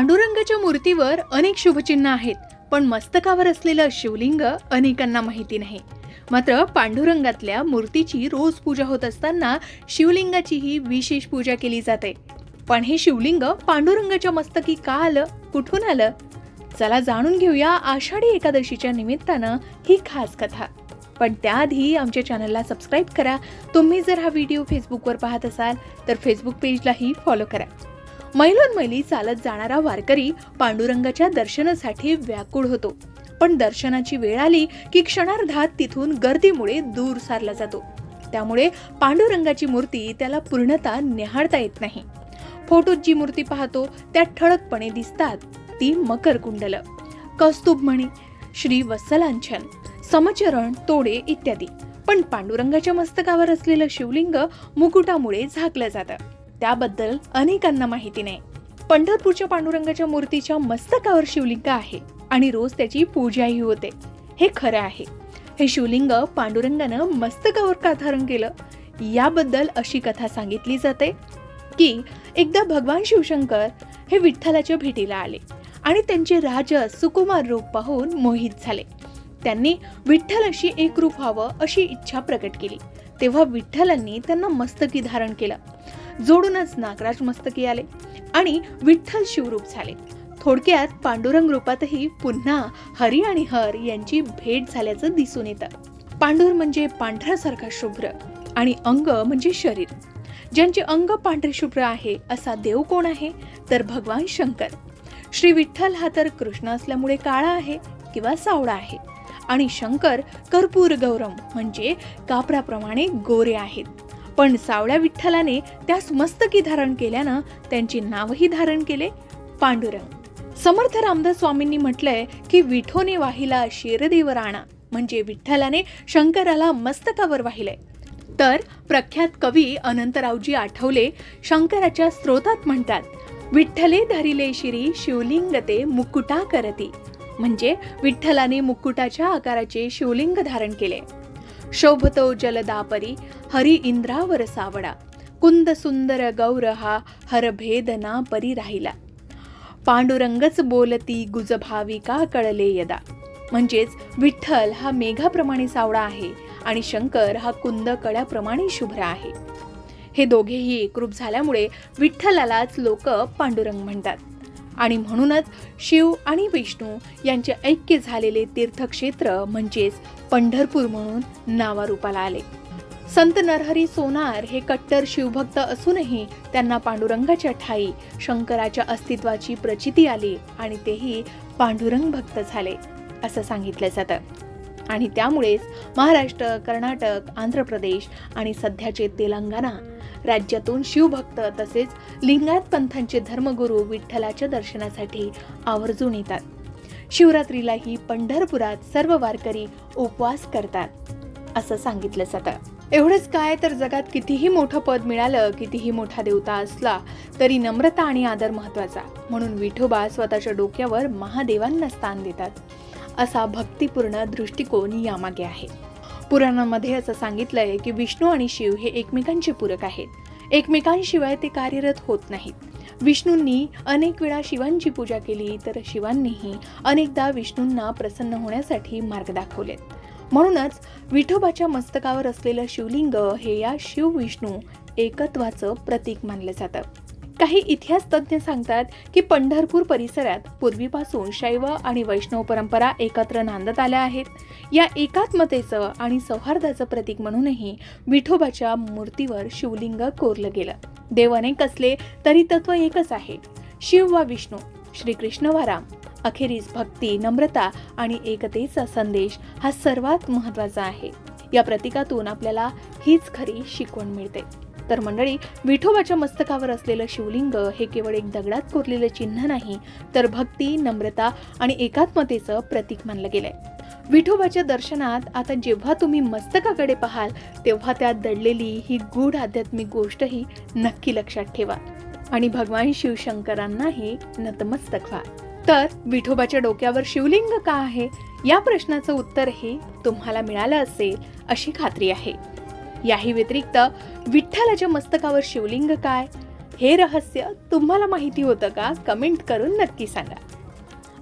पांडुरंगाच्या मूर्तीवर अनेक शुभचिन्ह आहेत पण मस्तकावर असलेलं शिवलिंग अनेकांना माहिती नाही. मात्र पांडुरंगातल्या मूर्तीची रोज पूजा होत असताना शिवलिंगाचीही विशेष पूजा केली जाते. पण हे शिवलिंग पांडुरंगाच्या मस्तकी का आलं कुठून आलं? चला जाणून घेऊया आषाढी एकादशीच्या निमित्तानं ही खास कथा. पण त्याआधी आमच्या चॅनलला सबस्क्राईब करा. तुम्ही जर हा व्हिडिओ फेसबुकवर पाहत असाल तर फेसबुक पेजलाही फॉलो करा. मैलोन मैली चालत जाणारा वारकरी पांडुरंगाच्या दर्शनासाठी व्याकुळ होतो. पण दर्शनाची वेळ आली की क्षणार्धात तिथून गर्दीमुळे दूर सारला जातो. त्यामुळे पांडुरंगाची मूर्ती त्याला पूर्णता निहाळता येत नाही. फोटोत जी मूर्ती पाहतो त्या ठळकपणे दिसतात ती मकर कुंडल. कौस्तुभ म्हणे श्री वत्सलांछन समचरण तोडे इत्यादी. पण पांडुरंगाच्या मस्तकावर असलेलं शिवलिंग मुकुटामुळे झाकलं जातं. त्याबद्दल अनेकांना माहिती नाही. पंढरपूरच्या पांडुरंगाच्या मूर्तीच्या मस्तकावर शिवलिंग आहे आणि रोज त्याची पूजाही होते. हे खरं आहे. हे शिवलिंग पांडुरंगानं मस्तकावर का धारण केलं? याबद्दल अशी कथा सांगितली जाते की एकदा भगवान शिवशंकर हे विठ्ठलाच्या भेटीला आले आणि त्यांचे राज सुकुमार रूप पाहून मोहित झाले. त्यांनी विठ्ठलाशी एकरूप व्हावं अशी इच्छा प्रकट केली. तेव्हा विठ्ठलांनी त्यांना मस्तकी धारण केलं. जोडूनच नागराज मस्तकी आले आणि विठ्ठल शिवरूप झाले. थोडक्यात पांडुरंग रूपातही पुन्हा हरी आणि हर यांची भेट झाल्याचं दिसून येतं. पांडुर म्हणजे पांढऱ्यासारखा शुभ्र आणि अंग म्हणजे शरीर. ज्यांचे अंग पांढरे शुभ्र आहे असा देव कोण आहे? तर भगवान शंकर. श्री विठ्ठल हा तर कृष्ण असल्यामुळे काळा आहे किंवा सावळा आहे. आणि शंकर कर्पूर गौरम म्हणजे कापराप्रमाणे गोरे आहेत. पण सावळ्या विठ्ठलाने त्यास मस्तकी धारण केल्यानं त्यांचे नावही धारण केले. पांडुरंग. समर्थ रामदास स्वामींनी म्हटलंय की विठोने वाहिला शेरदेव राणा म्हणजे विठ्ठलाने शंकराला मस्तकावर वाहिलंय तर प्रख्यात कवी अनंतरावजी आठवले शंकराच्या स्रोतात म्हणतात विठ्ठले धरिले शिरी शिवलिंग ते मुकुटा करती. म्हणजे विठ्ठलाने मुकुटाच्या आकाराचे शिवलिंग धारण केले. शोभतो जलदापरी हरि इंद्रावर सावडा कुंद सुंदर गौर हा हरभेदना परी राहिला पांडुरंगच बोलती गुजभाविका कळले यदा म्हणजेच विठ्ठल हा मेघाप्रमाणे सावळा आहे आणि शंकर हा कुंद कळ्याप्रमाणे शुभ्र आहे. हे दोघेही एकरूप झाल्यामुळे विठ्ठलालाच लोक पांडुरंग म्हणतात. आणि म्हणूनच शिव आणि विष्णू यांचे ऐक्य झालेले तीर्थक्षेत्र म्हणजेच पंढरपूर म्हणून नावारूपाला आले. संत नरहरी सोनार हे कट्टर शिवभक्त असूनही त्यांना पांडुरंगाच्या ठाई शंकराच्या अस्तित्वाची प्रचिती आली आणि तेही पांडुरंग भक्त झाले असं सांगितलं जातं. आणि त्यामुळेच महाराष्ट्र कर्नाटक आंध्र प्रदेश आणि सध्याचे तेलंगणा राज्यातून शिवभक्त तसेच लिंगायत पंथांचे धर्मगुरू विठ्ठलाच्या दर्शनासाठी आवर्जून येतात. शिवरात्रीलाही पंढरपुरात सर्व वारकरी उपवास करतात असं सांगितलं जातं. एवढंच काय तर जगात कितीही मोठं पद मिळालं कितीही मोठा देवता असला तरी नम्रता आणि आदर महत्त्वाचा म्हणून विठोबा स्वतःच्या डोक्यावर महादेवांना स्थान देतात असा भक्तिपूर्ण दृष्टिकोन यामागे आहे. पुराणामध्ये असं सांगितलंय की विष्णू आणि शिव हे एकमेकांचे पूरक आहेत. एकमेकांशिवाय ते कार्यरत होत नाहीत. विष्णूंनी अनेक वेळा शिवांची पूजा केली तर शिवांनीही अनेकदा विष्णूंना प्रसन्न होण्यासाठी मार्ग दाखवलेत. म्हणूनच विठोबाच्या मस्तकावर असलेलं शिवलिंग हे या शिव विष्णू एकत्वाचं प्रतीक मानलं जातं. काही इतिहास तज्ज्ञ सांगतात की पंढरपूर परिसरात पूर्वीपासून शैव आणि वैष्णव परंपरा एकत्र नांदत आल्या आहेत. या एकात्मतेचं आणि सौहार्दाचं प्रतीक म्हणूनही विठोबाच्या मूर्तीवर शिवलिंग कोरलं गेलं. देव अनेक असले तरी तत्व एकच आहे. शिव वा विष्णू श्रीकृष्ण वा राम अखेरीस भक्ती नम्रता आणि एकतेचा संदेश हा सर्वात महत्त्वाचा आहे. या प्रतीकातून आपल्याला हीच खरी शिकवण मिळते. तर मंडळी विठोबाच्या मस्तकावर असलेलं शिवलिंग हे केवळ एक दगडात कोरलेलं चिन्ह नाही तर भक्ती नम्रता आणि एकात्मतेचं प्रतीक मानलं गेलंय. विठोबाच्या दर्शनात आता जेव्हा तुम्ही मस्तकाकडे पाहाल तेव्हा त्यात दडलेली ही गूढ आध्यात्मिक गोष्टही नक्की लक्षात ठेवा आणि भगवान शिवशंकरांनाही नतमस्तक व्हा. तर विठोबाच्या डोक्यावर शिवलिंग का आहे? या प्रश्नाचं उत्तरही तुम्हाला मिळालं असेल अशी खात्री आहे. याही व्यतिरिक्त विठ्ठलाच्या मस्तकावर शिवलिंग काय? हे रहस्य तुम्हाला माहिती होतं का? कमेंट करून नक्की सांगा.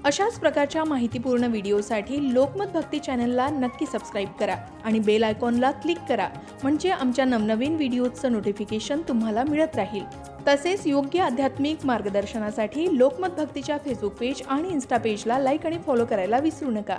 अशाच प्रकारच्या माहितीपूर्ण व्हिडिओसाठी लोकमत भक्ती चॅनलला नक्की सबस्क्राईब करा आणि बेल आयकॉनला क्लिक करा म्हणजे आमच्या नवनवीन व्हिडिओजचं नोटिफिकेशन तुम्हाला मिळत राहील. तसेच योग्य आध्यात्मिक मार्गदर्शनासाठी लोकमत भक्तीच्या फेसबुक पेज आणि इन्स्टा पेजला लाईक आणि फॉलो करायला विसरू नका.